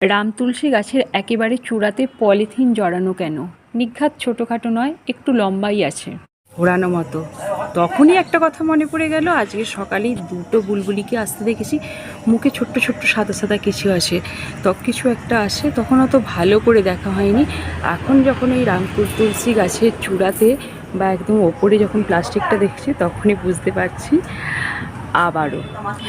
রাম তুলসী গাছের একেবারে চূড়াতে পলিথিন জড়ানো কেন? নিঘাত ছোটোখাটো নয়, একটু লম্বাই আছে। ঘোরানো মতো। তখনই একটা কথা মনে পড়ে গেল, আজকে সকালেই দুটো বুলবুলিকে আসতে দেখেছি, মুখে ছোট্ট ছোট্ট সাদা সাদা কিছু আসে। তখন কিছু একটা আসে, তখন অত ভালো করে দেখা হয়নি। এখন যখন এই রাম তুলসী গাছের চূড়াতে বা একদম ওপরে যখন প্লাস্টিকটা দেখছি, তখনই বুঝতে পারছি আবারও।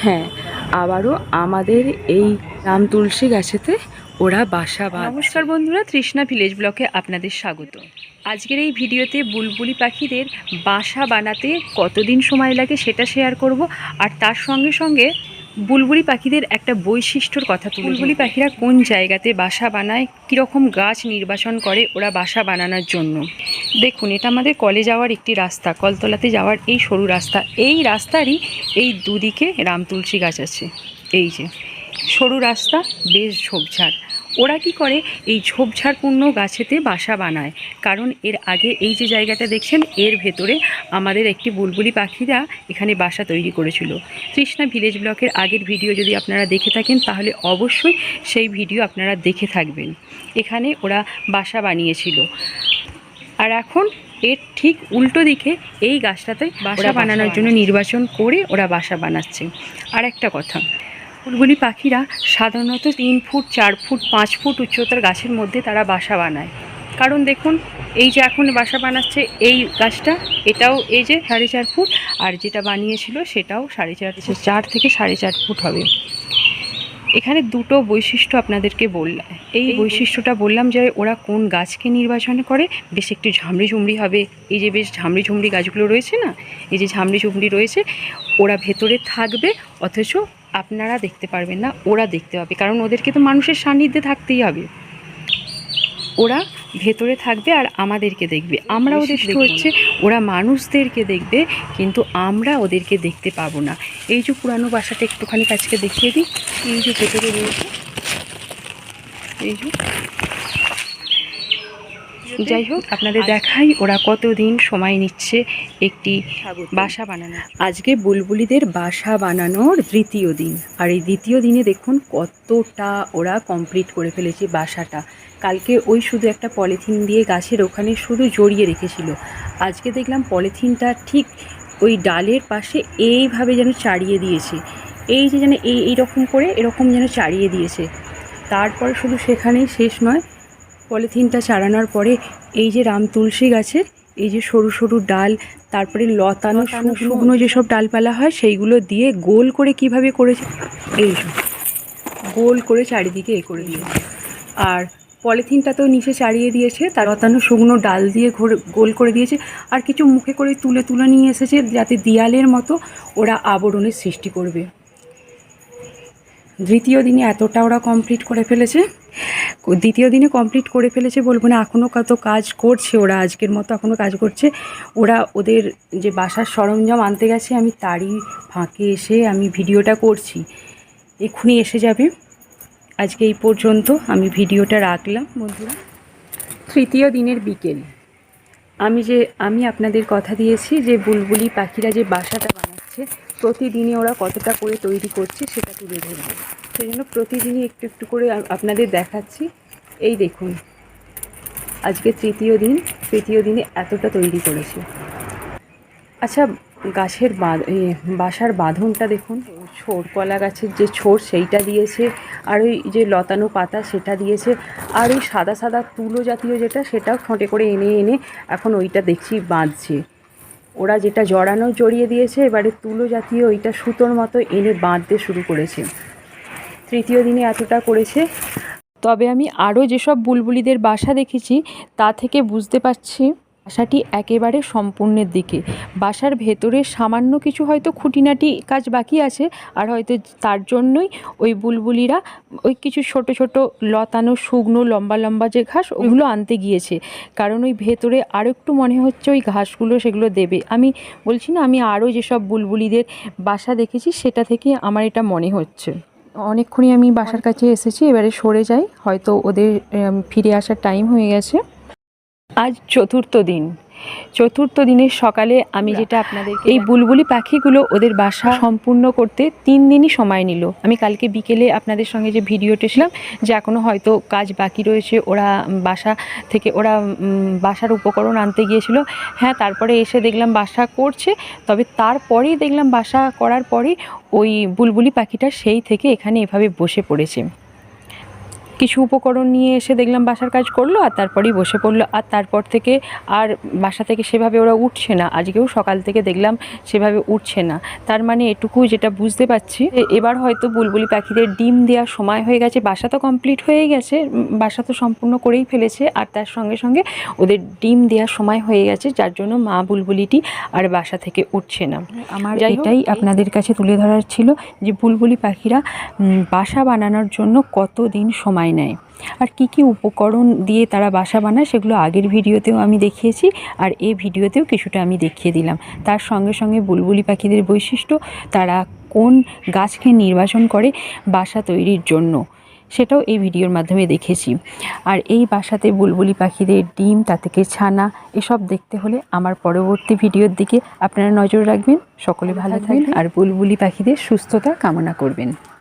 হ্যাঁ আবারও আমাদের এই রাম তুলসী গাছেতে ওরা বাসা বা নমস্কার বন্ধুরা তৃষ্ণা ভিলেজ ব্লকে আপনাদের স্বাগত। আজকের এই ভিডিওতে বুলবুলি পাখিদের বাসা বানাতে কতদিন সময় লাগে সেটা শেয়ার করব আর তার সঙ্গে সঙ্গে বুলবুলি পাখিদের একটা বৈশিষ্ট্যর কথা তুলি বুলবুলি পাখিরা কোন জায়গাতে বাসা বানায় কীরকম গাছ নির্বাচন করে ওরা বাসা বানানোর জন্য? দেখুন এটা আমাদের কলে যাওয়ার একটি রাস্তা কলতলাতে যাওয়ার এই সরু রাস্তা। এই রাস্তারই এই দুদিকে রাম তুলসী গাছ আছে। এই যে। সরু রাস্তা বেশ ঝোপঝাড়। ওরা কি করে? এই ঝোপঝাড়পূর্ণ গাছেতে বাসা বানায়। কারণ এর আগে এই যে জায়গাটা দেখছেন এর ভেতরে আমাদের একটি বুলবুলি পাখিরা এখানে বাসা তৈরি করেছিল। তৃষ্ণা ভিলেজ ব্লকের আগের ভিডিও যদি আপনারা দেখে থাকেন তাহলে অবশ্যই সেই ভিডিও আপনারা দেখে থাকবেন। এখানে ওরা বাসা বানিয়েছিল। আর এখন এর ঠিক উল্টো দিকে এই গাছটাতে বাসা বানানোর জন্য নির্বাচন করে ওরা বাসা বানাচ্ছে। আর একটা কথা বুলবুলি পাখিরা সাধারণত তিন ফুট চার ফুট পাঁচ ফুট উচ্চতার গাছের মধ্যে তারা বাসা বানায়। কারণ দেখুন এই যে এখন বাসা বানাচ্ছে এই গাছটা এটাও এই যে সাড়ে চার ফুট আর যেটা বানিয়েছিল সেটাও সাড়ে চার চার থেকে সাড়ে চার ফুট হবে। এখানে দুটো বৈশিষ্ট্য আপনাদেরকে বললাম। এই বৈশিষ্ট্যটা বললাম যে ওরা কোন গাছকে নির্বাচন করে বেশ একটু ঝামড়ি ঝুমড়ি হবে। এই যে বেশ ঝামড়ি ঝুমড়ি গাছগুলো রয়েছে না এই যে ঝামড়ি ঝুমড়ি রয়েছে ওরা ভেতরে থাকবে অথচ আপনারা দেখতে পারবেন না ওরা দেখতে পাবে। কারণ ওদেরকে তো মানুষের সান্নিধ্যে থাকতেই হবে। ওরা ভেতরে থাকবে আর আমাদেরকে দেখবে। আমরা ওদের হচ্ছে। ওরা মানুষদেরকে দেখবে কিন্তু আমরা ওদেরকে দেখতে পাবো না। এই যে পুরানো বাসাটা একটুখানি কাছকে দেখিয়ে দিই। এই যে ভেতরে রয়েছে। এই যে যাই হোক আপনাদের দেখাই ওরা কতদিন সময় নিচ্ছে একটি বাসা বানানো আজকে বুলবুলিদের বাসা বানানোর দ্বিতীয় দিন। আর এই দ্বিতীয় দিনে দেখুন কতটা ওরা কমপ্লিট করে ফেলেছে বাসাটা। কালকে ওই শুধু একটা পলিথিন দিয়ে গাছের ওখানে শুধু জড়িয়ে রেখেছিল। আজকে দেখলাম পলিথিনটা ঠিক ওই ডালের পাশে এইভাবে যেন চাড়িয়ে দিয়েছে। এই যে যেন এই এইরকম করে এরকম যেন চাড়িয়ে দিয়েছে। তারপর শুধু সেখানেই শেষ নয় পলিথিনটা চাড়ানোর পরে এই যে রাম তুলসী গাছের এই যে সরু সরু ডাল তারপরে লতানো শুকনো যেসব ডালপালা হয় সেইগুলো দিয়ে গোল করে কীভাবে করেছে এই গোল করে চারিদিকে এ করে দিয়েছে। আর পলিথিনটা তো নিচে চাড়িয়ে দিয়েছে তার লতানো শুকনো ডাল দিয়ে ঘোর- গোল করে দিয়েছে। আর কিছু মুখে করে তুলে তুলে নিয়ে এসেছে যাতে দেয়ালের মতো ওরা আবরণের সৃষ্টি করবে। দ্বিতীয় দিনে এতটা ওরা কমপ্লিট করে ফেলেছে। দ্বিতীয় দিনে কমপ্লিট করে ফেলেছে বলব না এখনও কত কাজ করছে ওরা, আজকের মতো এখনও কাজ করছে। ওরা ওদের যে বাসার সরঞ্জাম আনতে গেছে, আমি তারই ফাঁকে এসে আমি ভিডিওটা করছি। এক্ষুনি এসে যাবে। আজকে এই পর্যন্ত আমি ভিডিওটা রাখলাম, বন্ধুরা। তৃতীয় দিনের বিকেল। আমি যে, আমি আপনাদের কথা দিয়েছি যে বুলবুলি পাখিরা যে বাসাটা বানাচ্ছে প্রতিদিনই ওরা কতটা করে তৈরি করছে সেটা তুলে ধরবো। সেই জন্য প্রতিদিনই একটু একটু করে আপনাদের দেখাচ্ছি। এই দেখুন, আজকে তৃতীয় দিন, তৃতীয় দিনে এতটা তৈরি করেছে। আচ্ছা গাছের বাসার বাঁধনটা দেখুন ছোর কলা গাছের যে ছোর সেইটা দিয়েছে, আর ওই যে লতানো পাতা সেটা দিয়েছে, আর ওই সাদা সাদা তুলো জাতীয় যেটা, সেটাও ঠোঁটে করে এনে এনে এখন ওইটা দেখছি বাঁধছে। ওরা যেটা জড়ানো জড়িয়ে দিয়েছে, এবারে তুলো জাতীয় ওইটা সুতোর মতো এনে বাঁধতে শুরু করেছে। তৃতীয় দিনে এতটা করেছে। তবে আমি আরও যেসব বুলবুলিদের বাসা দেখেছি, তা থেকে বুঝতে পারছি বাসাটি একেবারে সম্পূর্ণের দিকে। বাসার ভেতরে সামান্য কিছু হয়তো খুঁটিনাটি কাজ বাকি আছে, আর হয়তো তার জন্যই ওই বুলবুলিরা ওই কিছু ছোট ছোট লতানো, শুকনো, লম্বা লম্বা যে ঘাস, ওগুলো আনতে গিয়েছে। কারণ ওই ভেতরে আরও একটু মনে হচ্ছে ওই ঘাসগুলো সেগুলো দেবে। আমি বলছি না, আমি আরও যেসব বুলবুলিদের বাসা দেখেছি, সেটা থেকে আমার এটা মনে হচ্ছে। অনেকক্ষণই আমি বাসার কাছে এসেছি, এবারে সরে যাই। হয়তো ওদের ফিরে আসার টাইম হয়ে গেছে। আজ চতুর্থ দিন। চতুর্থ দিনের সকালে আমি যেটা আপনাদের এই বুলবুলি পাখিগুলো ওদের বাসা সম্পূর্ণ করতে তিন দিনই সময় নিল। আমি কালকে বিকেলে আপনাদের সঙ্গে যে ভিডিওটা ছিলাম যে এখনও হয়তো কাজ বাকি রয়েছে ওরা বাসা থেকে ওরা বাসার উপকরণ আনতে গিয়েছিল। হ্যাঁ তারপরে এসে দেখলাম বাসা করছে তবে তারপরেই দেখলাম বাসা করার পরেই ওই বুলবুলি পাখিটা সেই থেকে এখানে এভাবে বসে পড়েছে। কিছু উপকরণ নিয়ে এসে দেখলাম বাসার কাজ করল আর তারপরেই বসে পড়ল। আর তারপর থেকে আর বাসা থেকে সেভাবে ওরা উঠছে না। আজকেও সকাল থেকে দেখলাম সেভাবে উঠছে না। তার মানে এটুকু যেটা বুঝতে পারছি এবার হয়তো বুলবুলি পাখিদের ডিম দেওয়ার সময় হয়ে গেছে। বাসা তো কমপ্লিট হয়ে গেছে বাসা তো সম্পূর্ণ করেই ফেলেছে। আর তার সঙ্গে সঙ্গে ওদের ডিম দেওয়ার সময় হয়ে গেছে যার জন্য মা বুলবুলিটি আর বাসা থেকে উঠছে না। আমার এটাই আপনাদের কাছে তুলে ধরার ছিল যে বুলবুলি পাখিরা বাসা বানানোর জন্য কত দিন সময় নেয় আর কি কি উপকরণ দিয়ে তারা বাসা বানায় সেগুলো আগের ভিডিওতেও আমি দেখিয়েছি আর এই ভিডিওতেও কিছুটা আমি দেখিয়ে দিলাম। তার সঙ্গে সঙ্গে বুলবুলি পাখিদের বৈশিষ্ট্য তারা কোন গাছকে নির্বাচন করে বাসা তৈরির জন্য সেটাও এই ভিডিওর মাধ্যমে দেখেছি। আর এই বাসাতে বুলবুলি পাখিদের ডিম তা থেকে ছানা এসব দেখতে হলে আমার পরবর্তী ভিডিওর দিকে আপনারা নজর রাখবেন। সকলে ভালো থাকবেন। আর বুলবুলি পাখিদের সুস্থতা কামনা করবেন।